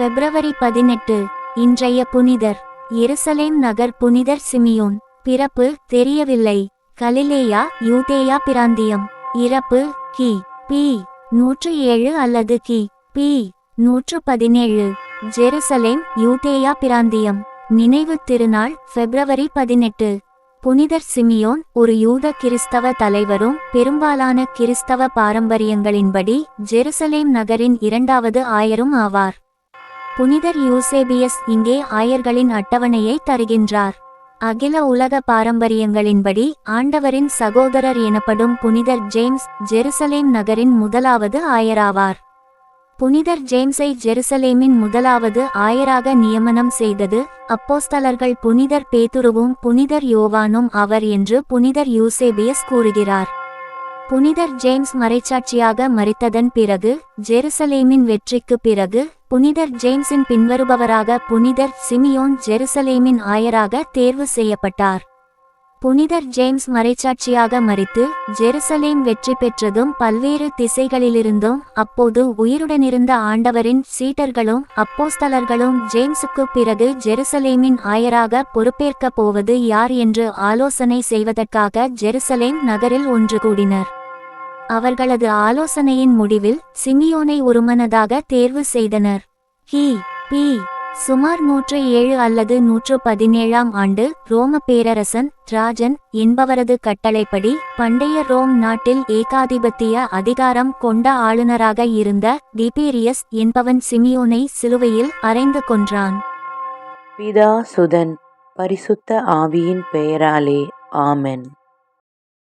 பிப்ரவரி பதினெட்டு இன்றைய புனிதர். எருசலேம் நகர் புனிதர் சிமியோன். பிறப்பு தெரியவில்லை. கலிலேயா யூதேயா பிராந்தியம். இறப்பு கி. பி. நூற்று ஏழு அல்லது கி. பி. நூற்று பதினேழு. ஜெருசலேம் யூதேயா பிராந்தியம். நினைவு திருநாள் பிப்ரவரி பதினெட்டு. புனிதர் சிமியோன் ஒரு யூத கிறிஸ்தவ தலைவரும் பெரும்பாலான கிறிஸ்தவ பாரம்பரியங்களின்படி ஜெருசலேம் நகரின் இரண்டாவது ஆயரும் ஆவார். புனிதர் யூசேபியஸ் இங்கே ஆயர்களின் அட்டவணையை தருகின்றார். அகில உலக பாரம்பரியங்களின்படி ஆண்டவரின் சகோதரர் எனப்படும் புனிதர் ஜேம்ஸ் ஜெருசலேம் நகரின் முதலாவது ஆயராவார். புனிதர் ஜேம்ஸை ஜெருசலேமின் முதலாவது ஆயராக நியமனம் செய்தது அப்போஸ்தலர்கள் புனிதர் பேதுருவும் புனிதர் யோவானும் அவர் என்று புனிதர் யூசேபியஸ் கூறுகிறார். புனிதர் ஜேம்ஸ் மறைச்சாட்சியாக மறித்ததன் பிறகு ஜெருசலேமின் வெற்றிக்கு பிறகு புனிதர் ஜேம்ஸின் பின்வருபவராக புனிதர் சிமியோன் ஜெருசலேமின் ஆயராக தேர்வு செய்யப்பட்டார். புனிதர் ஜேம்ஸ் மறைச்சாட்சியாக மறித்து ஜெருசலேம் வெற்றி பெற்றதும் பல்வேறு திசைகளிலிருந்தும் அப்போது உயிருடனிருந்த ஆண்டவரின் சீட்டர்களும் அப்போஸ்தலர்களும் ஜேம்ஸுக்கு பிறகு ஜெருசலேமின் ஆயராக பொறுப்பேற்கப் போவது யார் என்று ஆலோசனை செய்வதற்காக ஜெருசலேம் நகரில் ஒன்று கூடினர் அவர்களது ஆலோசனையின் முடிவில் சிமியோனை ஒருமனதாக தேர்வு செய்தனர். ஹி பி சுமார் நூற்று ஏழு அல்லது நூற்று பதினேழாம் ஆண்டு ரோம பேரரசன் ராஜன் என்பவரது கட்டளைப்படி பண்டைய ரோம் நாட்டில் ஏகாதிபத்திய அதிகாரம் கொண்ட ஆளுநராக இருந்த டிபீரியஸ் என்பவன் சிமியோனை சிலுவையில் அறைந்து கொன்றான். பிதா சுதன் பரிசுத்த ஆவியின் பெயராலே ஆமென்.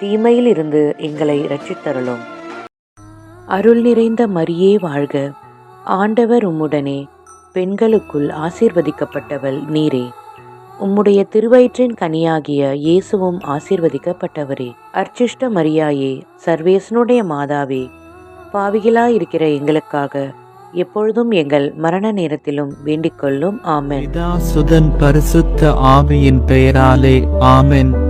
தீமையிலிருந்து எங்களை இரட்சித்தருளும். அருள் நிறைந்த மரியே வாழ்க. ஆண்டவர் உம்முடனே பெண்களுக்குள் ஆசீர்வதிக்கப்பட்டவள் நீரே. உம்முடைய திருவயிற்றின் கனியாகிய இயேசுவும் ஆசீர்வதிக்கப்பட்டவரே. அர்ச்சிஷ்ட மரியாயே சர்வேசனுடைய மாதாவே பாவிகளாயிருக்கிற எங்களுக்காக எப்பொழுதும் எங்கள் மரண நேரத்திலும் வேண்டிக் கொள்ளும் ஆமென். பிதா சுதன் பரிசுத்த ஆவியின் பெயராலே ஆமென்.